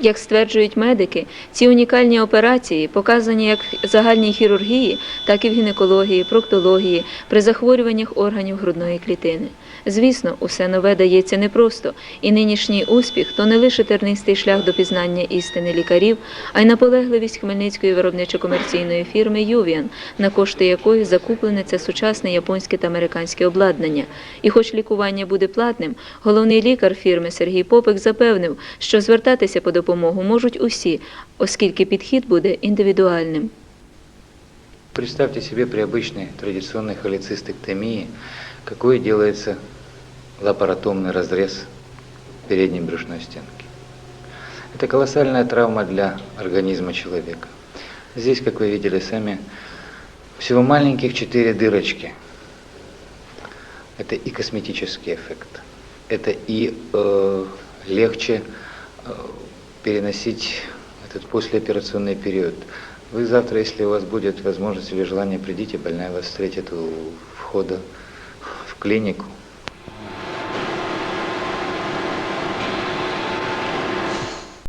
Як стверджують медики, ці унікальні операції показані як в загальній хірургії, так і в гінекології, проктології, при захворюваннях органів грудної клітини. Звісно, усе нове дається непросто, і нинішній успіх то не лише тернистий шлях до пізнання істини лікарів, а й наполегливість хмельницької виробничо-комерційної фірми Ювіан, на кошти якої закуплене це сучасне японське та американське обладнання. І хоч лікування буде платним, головний лікар фірми Сергій Попик запевнив, що звертатися по допомогу можуть усі, оскільки підхід буде індивідуальним. Представьте себе при обычной традиционной холецистектомии, какой делается лапаротомный разрез передней брюшной стенки. Это колоссальная травма для организма человека. Здесь, как вы видели сами, всего маленьких четыре дырочки. Это и косметический эффект, это и э, легче э, переносить этот послеоперационный период. Вы завтра, если у вас будет возможность или желание, придите, больная вас встретит у входа в клинику.